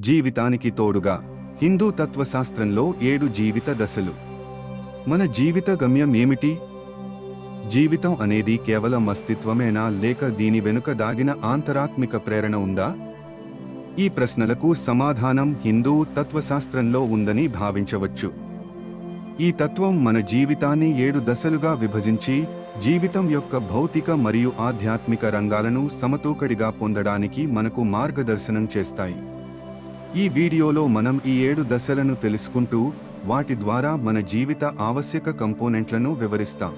జీవితానికి తోడుగా. హిందూ తత్వశాస్త్రంలో ఏడు జీవిత దశలు. మన జీవిత గమ్యం ఏమిటి? జీవితం అనేది కేవలం అస్తిత్వమేనా? లేక దీని వెనుక దాగిన ఆంతరాత్మిక ప్రేరణ ఉందా? ఈ ప్రశ్నలకు సమాధానం హిందూ తత్వశాస్త్రంలో ఉందని భావించవచ్చు. ఈ తత్వం మన జీవితాన్ని ఏడు దశలుగా విభజించి జీవితం యొక్క భౌతిక మరియు ఆధ్యాత్మిక రంగాలను సమతూకడిగా పొందడానికి మనకు మార్గదర్శనం చేస్తాయి. ఈ వీడియోలో మనం ఈ ఏడు దశలను తెలుసుకుంటూ వాటి ద్వారా మన జీవిత ఆవశ్యక కంపోనెంట్లను వివరిస్తాం.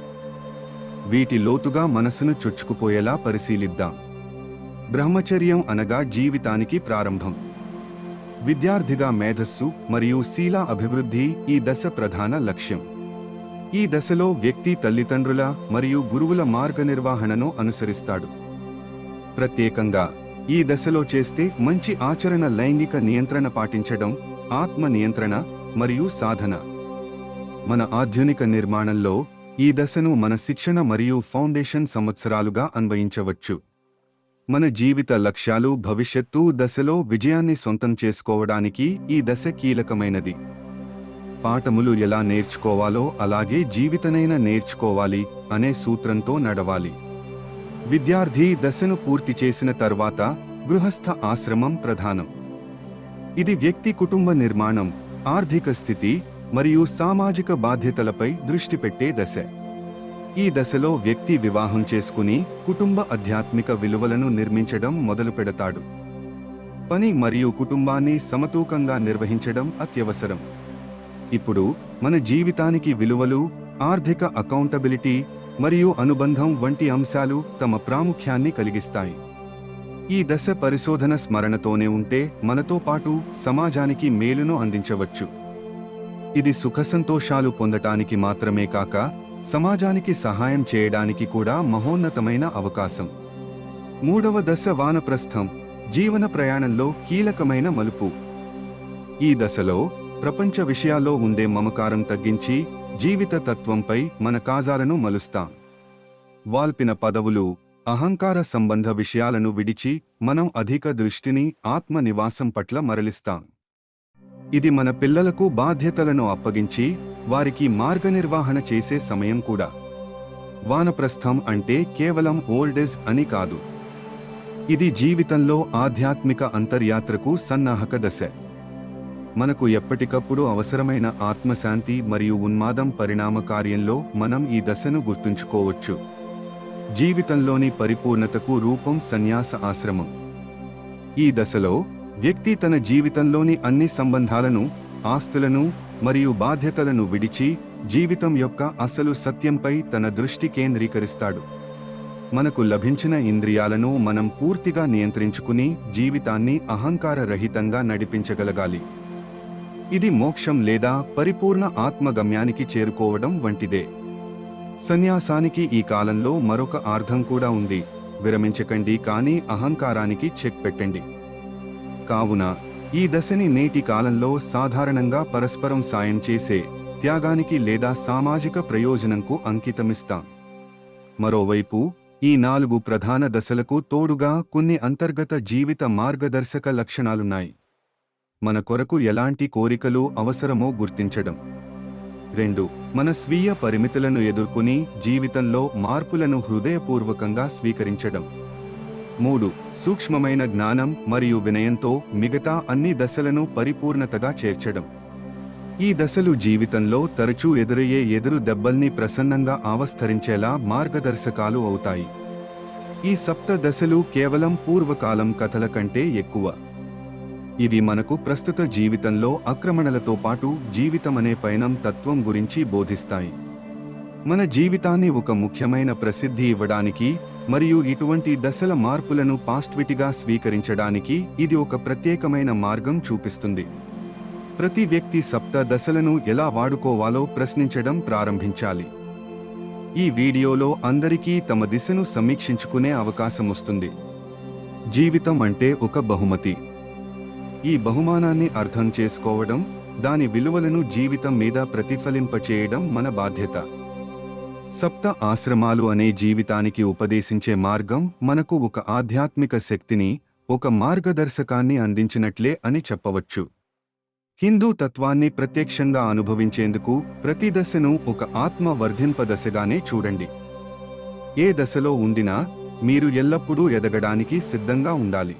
వీటి లోతుగా మనసును చొచ్చుకుపోయేలా పరిశీలిద్దాం. బ్రహ్మచర్యం అనగా జీవితానికి ప్రారంభం. విద్యార్థిగా మేధస్సు మరియు శీల అభివృద్ధి ఈ దశ ప్రధాన లక్ష్యం. ఈ దశలో వ్యక్తి తల్లిదండ్రుల మరియు గురువుల మార్గనిర్వహణను అనుసరిస్తాడు. ప్రత్యేకంగా ఈ దశలో చేస్తే మంచి ఆచరణ లైంగిక నియంత్రణ పాటించడం ఆత్మ నియంత్రణ మరియు సాధన. మన ఆధునిక నిర్మాణంలో ఈ దశను మన శిక్షణ మరియు ఫౌండేషన్ సంవత్సరాలుగా అన్వయించవచ్చు. మన జీవిత లక్ష్యాలు భవిష్యత్తు దశలో విజయాన్ని సొంతం చేసుకోవడానికి ఈ దశ కీలకమైనది. పాఠములు ఎలా నేర్చుకోవాలో అలాగే జీవితనైనా నేర్చుకోవాలి అనే సూత్రంతో నడవాలి. విద్యార్థి దశను పూర్తి చేసిన తర్వాత గృహస్థ ఆశ్రమం ప్రధానం. ఇది వ్యక్తి కుటుంబ నిర్మాణం ఆర్థిక స్థితి మరియు సామాజిక బాధ్యతలపై దృష్టి పెట్టే దశ. ఈ దశలో వ్యక్తి వివాహం చేసుకుని కుటుంబ ఆధ్యాత్మిక విలువలను నిర్మించడం మొదలు పెడతాడు. పని మరియు కుటుంబాన్ని సమతూకంగా నిర్వహించడం అత్యవసరం. ఇప్పుడు మన జీవితానికి విలువలు ఆర్థిక అకౌంటబిలిటీ మరియు అనుబంధం వంటి అంశాలు తమ ప్రాముఖ్యాన్ని కలిగిస్తాయి. ఈ దశ పరిశోధన స్మరణతోనే ఉంటే మనతో పాటు సమాజానికి మేలును అందించవచ్చు. ఇది సుఖసంతోషాలు పొందటానికి మాత్రమే కాక సమాజానికి సహాయం చేయడానికి కూడా మహోన్నతమైన అవకాశం. మూడవ దశ వానప్రస్థం జీవన ప్రయాణంలో కీలకమైన మలుపు. ఈ దశలో ప్రపంచ విషయాల్లో ఉండే మమకారం తగ్గించి జీవిత తత్వంపై మన కాజాలను మలుస్తాం. వాల్పిన పదవులు అహంకార సంబంధ విషయాలను విడిచి మనం అధిక దృష్టిని ఆత్మ నివాసం పట్ల మరలిస్తాం. ఇది మన పిల్లలకు బాధ్యతలను అప్పగించి వారికి మార్గనిర్వహణ చేసే సమయం కూడా. వానప్రస్థం అంటే కేవలం ఓల్డేజ్ అని కాదు. ఇది జీవితంలో ఆధ్యాత్మిక అంతర్యాత్రకు సన్నాహక దశ. మనకు ఎప్పటికప్పుడు అవసరమైన ఆత్మశాంతి మరియు ఉన్మాదం పరిణామ కార్యంలో మనం ఈ దశను గుర్తుంచుకోవచ్చు. జీవితంలోని పరిపూర్ణతకు రూపం సన్యాస ఆశ్రమం. ఈ దశలో వ్యక్తి తన జీవితంలోని అన్ని సంబంధాలను ఆస్తులను మరియు బాధ్యతలను విడిచి జీవితం యొక్క అసలు సత్యంపై తన దృష్టి కేంద్రీకరిస్తాడు. మనకు లభించిన ఇంద్రియాలను మనం పూర్తిగా నియంత్రించుకుని జీవితాన్ని అహంకార రహితంగా నడిపించగలగాలి. ఇది మోక్షం లేదా పరిపూర్ణ ఆత్మగమ్యానికి చేరుకోవడం వంటిదే. సన్యాసానికి ఈ కాలంలో మరొక అర్థం కూడా ఉంది. విరమించకండి కానీ అహంకారానికి చెక్ పెట్టండి. కావున ఈ దశని నేటి కాలంలో సాధారణంగా పరస్పరం సాయం చేసే త్యాగానికి లేదా సామాజిక ప్రయోజనంకు అంకితమిస్తాం. మరోవైపు ఈ నాలుగు ప్రధాన దశలకు తోడుగా కొన్ని అంతర్గత జీవిత మార్గదర్శక లక్షణాలున్నాయి. మన కొరకు ఎలాంటి కోరికలు అవసరమో గుర్తించడం. రెండు మన స్వీయ పరిమితులను ఎదుర్కొని జీవితంలో మార్పులను హృదయపూర్వకంగా స్వీకరించడం. మూడు సూక్ష్మమైన జ్ఞానం మరియు వినయంతో మిగతా అన్ని దశలను పరిపూర్ణతగా చేర్చడం. ఈ దశలు జీవితంలో తరచూ ఎదురయ్యే ఎదురు దెబ్బల్ని ప్రసన్నంగా ఆవస్తరించేలా మార్గదర్శకాలు అవుతాయి. ఈ సప్త దశలు కేవలం పూర్వకాలం కథల కంటే ఎక్కువ. ఇవి మనకు ప్రస్తుత జీవితంలో ఆక్రమణలతో పాటు జీవితమనే పయనం తత్వం గురించి బోధిస్తాయి. మన జీవితాన్ని ఒక ముఖ్యమైన ప్రసిద్ధి ఇవ్వడానికి మరియు ఇటువంటి దశల మార్పులను పాస్ట్విటిగా స్వీకరించడానికి ఇది ఒక ప్రత్యేకమైన మార్గం చూపిస్తుంది. ప్రతి వ్యక్తి సప్త దశలను ఎలా వాడుకోవాలో ప్రశ్నించడం ప్రారంభించాలి. ఈ వీడియోలో అందరికీ తమ దిశను సమీక్షించుకునే అవకాశం వస్తుంది. జీవితం అంటే ఒక బహుమతి. ఈ బహుమానాన్ని అర్థం చేసుకోవడం దాని విలువలను జీవితం మీద ప్రతిఫలింపచేయడం మన బాధ్యత. సప్త ఆశ్రమాలు అనే జీవితానికి ఉపదేశించే మార్గం మనకు ఒక ఆధ్యాత్మిక శక్తిని ఒక మార్గదర్శకాన్ని అందించినట్లే అని చెప్పవచ్చు. హిందూ తత్వాన్ని ప్రత్యక్షంగా అనుభవించేందుకు ప్రతి దశను ఒక ఆత్మ వర్ధింప దశగానే చూడండి. ఏ దశలో ఉండినా మీరు ఎల్లప్పుడూ ఎదగడానికి సిద్ధంగా ఉండాలి.